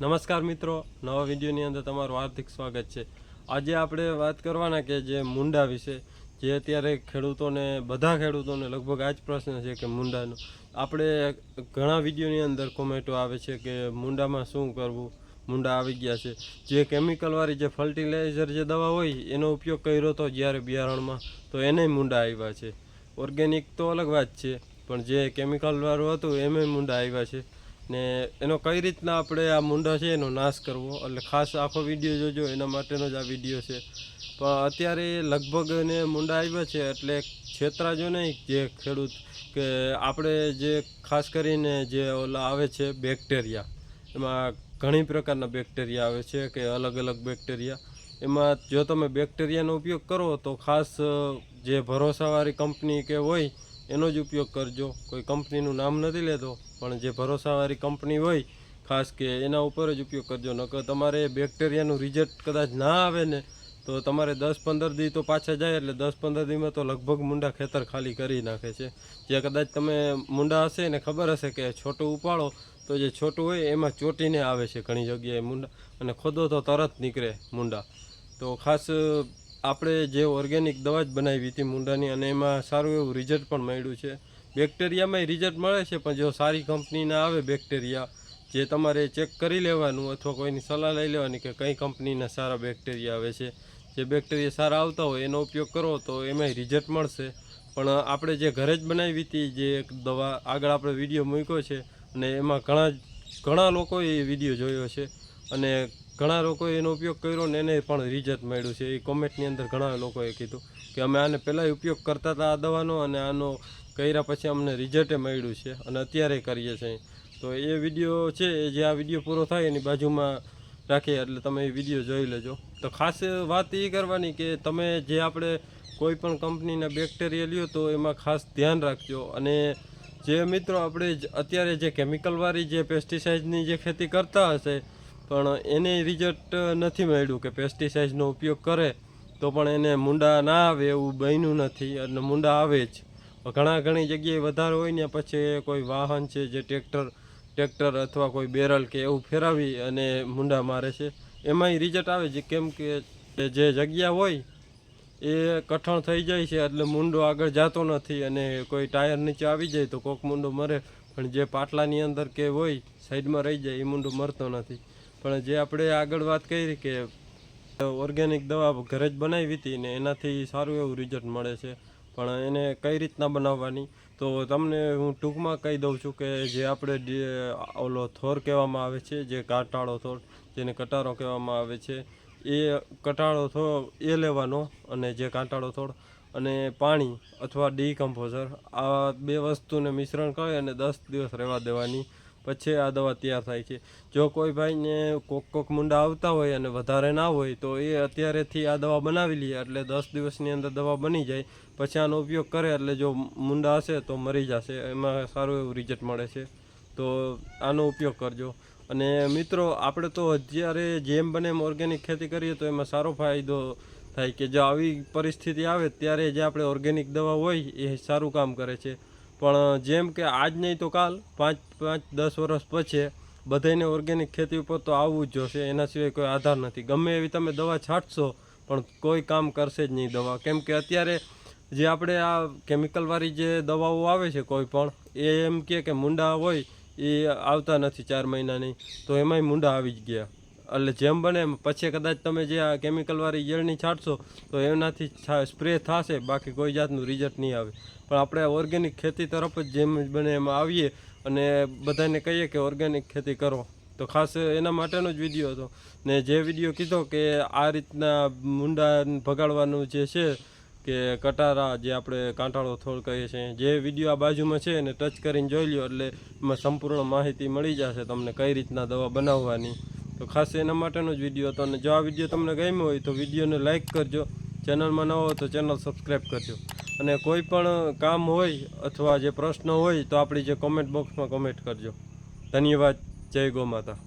નમસ્કાર મિત્રો, નવા વિડીયોની અંદર તમારું હાર્દિક સ્વાગત છે. આજે આપણે વાત કરવાના કે જે મુંડા વિશે, જે અત્યારે ખેડૂતોને, બધા ખેડૂતોને લગભગ આ જ પ્રશ્ન છે કે મુંડાનો. આપણે ઘણા વિડીયોની અંદર કોમેન્ટો આવે છે કે મુંડામાં શું કરવું, મુંડા આવી ગયા છે. જે કેમિકલવાળી જે ફર્ટિલાઇઝર જે દવા હોય, એનો ઉપયોગ કર્યો હતો જ્યારે બિયારણમાં, તો એને મુંડા આવ્યા છે. ઓર્ગેનિક તો અલગ વાત છે, પણ જે કેમિકલવાળું હતું એમાં મુંડા આવ્યા છે. ને એનો કઈ રીતના આપણે આ મુંડા છે એનો નાશ કરવો? એટલે ખાસ આખો વીડિયો જોજો, એના માટેનો જ આ વીડિયો છે. પણ અત્યારે લગભગ એને મુંડા આવ્યા છે, એટલે છેતરાજો નહીં જે ખેડૂત કે આપણે જે ખાસ કરીને જે ઓલા આવે છે બેક્ટેરિયા, એમાં ઘણી પ્રકારના બેક્ટેરિયા આવે છે કે અલગ અલગ બેક્ટેરિયા. એમાં જો તમે બેક્ટેરિયાનો ઉપયોગ કરો તો ખાસ જે ભરોસાવાળી કંપની કે હોય એનો જ ઉપયોગ કરજો. કોઈ કંપનીનું નામ નથી લેતો, પણ જે ભરોસાવાળી કંપની હોય, ખાસ કે એના ઉપર જ ઉપયોગ કરજો. નકર તમારે બેક્ટેરિયાનું રિઝલ્ટ કદાચ ના આવે ને, તો તમારે દસ પંદર દી તો પાછા જાય, એટલે દસ પંદર દીમાં તો લગભગ મુંડા ખેતર ખાલી કરી નાખે છે. જે કદાચ તમે મુંડા હશે ને ખબર હશે કે છોટું ઉપાડો, તો જે છોટું હોય એમાં ચોટીને આવે છે ઘણી જગ્યાએ મુંડા, અને ખોદો તો તરત નીકળે મુંડા. તો ખાસ આપણે જે ઓર્ગેનિક દવા જ બનાવી હતી મુંડાની અને એમાં સારું એવું રિઝલ્ટ પણ મળ્યું છે. બેક્ટેરિયામાંય રિઝલ્ટ મળે છે, પણ જો સારી કંપનીના આવે બેક્ટેરિયા જે તમારે ચેક કરી લેવાનું અથવા કોઈની સલાહ લઈ લેવાની કે કઈ કંપનીના સારા બેક્ટેરિયા આવે છે. જે બેક્ટેરિયા સારા આવતા હોય, એનો ઉપયોગ કરો તો એમાંય રિઝલ્ટ મળશે. પણ આપણે જે ઘરે જ બનાવી હતી, જે એક દવા આગળ આપણે વીડિયો મૂક્યો છે અને એમાં ઘણા ઘણા લોકોએ એ વીડિયો જોયો છે. અને ઘણા લોકોએ એનો ઉપયોગ કર્યો ને એને પણ રિઝલ્ટ મળ્યું છે. એ કોમેન્ટની અંદર ઘણા લોકોએ કીધું કે અમે આને પહેલાં ઉપયોગ કરતા હતા આ દવાનો અને આનો કર્યા પછી અમને રિઝલ્ટે મળ્યું છે અને અત્યારે કરીએ છીએ. તો એ વીડિયો છે, એ જે આ વીડિયો પૂરો થાય એની બાજુમાં રાખીએ એટલે તમે એ વીડિયો જોઈ લેજો. તો ખાસ વાત એ કરવાની કે તમે જે આપણે કોઈ પણ કંપનીના બેક્ટેરિયા લ્યો તો એમાં ખાસ ધ્યાન રાખજો અને જે મિત્રો આપણે અત્યારે જે કેમિકલવાળી જે પેસ્ટિસાઇડની જે ખેતી કરતા હશે પણ એને રિઝલ્ટ નથી મળ્યું કે પેસ્ટિસાઇડનો ઉપયોગ કરે, તો પણ એને મુંડા ના આવે એવું બન્યું નથી. અને મુંડા આવે જ. ઘણા ઘણી જગ્યાએ વધારે હોય ને પછી કોઈ વાહન છે જે ટ્રેક્ટર ટ્રેક્ટર અથવા કોઈ બેરલ કે એવું ફેરવી અને મુંડા મારે છે. એમાંય રિઝલ્ટ આવે છે. કેમ કે જે જગ્યા હોય એ કઠણ થઈ જાય છે, એટલે મુંડો આગળ જતો નથી અને કોઈ ટાયર નીચે આવી જાય તો કોક મુંડો મરે. પણ જે પાટલાની અંદર કે હોય સાઈડમાં રહી જાય, એ મુંડો મરતો નથી. પણ જે આપણે આગળ વાત કરી કે ઓર્ગેનિક દવા ઘરે જ બનાવી હતી ને એનાથી સારું એવું રિઝલ્ટ મળે છે. પણ એને કઈ રીતના બનાવવાની? તો તમને હું ટૂંકમાં કહી દઉં છું કે જે આપણે ઓલો થોર કહેવામાં આવે છે, જે કાંટાળો થોર, જેને કટારો કહેવામાં આવે છે, એ કટાળો થો, એ લેવાનો અને જે કાંટાળો થોડ અને પાણી અથવા ડીકમ્પોઝર આ બે વસ્તુને મિશ્રણ કરી અને દસ દિવસ રહેવા દેવાની. પછી આ દવા તૈયાર થાય છે. જો કોઈ ભાઈને કોક કોક મુંડા આવતા હોય અને વધારે ના હોય, તો એ અત્યારેથી આ દવા બનાવી લે, એટલે દસ દિવસની અંદર દવા બની જાય. પછી આનો ઉપયોગ કરે, એટલે જો મુંડા હશે તો મરી જશે. એમાં સારું એવું રિઝલ્ટ મળે છે. તો આનો ઉપયોગ કરજો. અને મિત્રો, આપણે તો અત્યારે જેમ બને એમ ઓર્ગેનિક ખેતી કરીએ, તો એમાં સારો ફાયદો થાય કે જો આવી પરિસ્થિતિ આવે, ત્યારે જે આપણે ઓર્ગેનિક દવા હોય, એ સારું કામ કરે છે. પણ જેમ કે આજ નહીં તો કાલ, પાંચ પાંચ, દસ વર્ષ પછી બધાને ઓર્ગેનિક ખેતી ઉપર તો આવવું જ જોશે, એના સિવાય કોઈ આધાર નથી. ગમે એવી તમે દવા છાંટશો, પણ કોઈ કામ કરશે જ નહીં દવા. કેમ કે અત્યારે જે આપણે આ કેમિકલવાળી જે દવાઓ આવે છે કોઈ પણ, એ એમ કે મુંડા હોય, એ આવતા નથી ચાર મહિનાની, તો એમાંય મુંડા આવી જ ગયા. એટલે જેમ બને એમ. પછી કદાચ તમે જે આ કેમિકલવાળી ઈયળની છાંટશો, તો એનાથી સ્પ્રે થશે, બાકી કોઈ જાતનું રિઝલ્ટ નહીં આવે. પણ આપણે ઓર્ગેનિક ખેતી તરફ જ જેમ બને એમાં આવીએ અને બધાને કહીએ કે ઓર્ગેનિક ખેતી કરો. તો ખાસ એના માટેનો જ વીડિયો હતો. ને જે વીડિયો કીધો કે આ રીતના મુંડા ભગાડવાનું જે છે કે કટારા જે આપણે કાંટાળો થોડ કહીએ છીએ, જે વીડિયો આ બાજુમાં છે એને ટચ કરીને જોઈ લ્યો એટલે એમાં સંપૂર્ણ માહિતી મળી જશે તમને કઈ રીતના દવા બનાવવાની. તો ખાસ એના માટેનો જ વીડિયો હતો. અને જો આ વીડિયો તમને ગમ્યો હોય તો વિડીયોને લાઇક કરજો. ચેનલમાં ન હોય તો ચેનલ સબસ્ક્રાઈબ કરજો. અને કોઈ પણ કામ હોય અથવા જે પ્રશ્ન હોય તો આપણી જે કોમેન્ટ બોક્સમાં કોમેન્ટ કરજો. ધન્યવાદ. જય ગો માતા.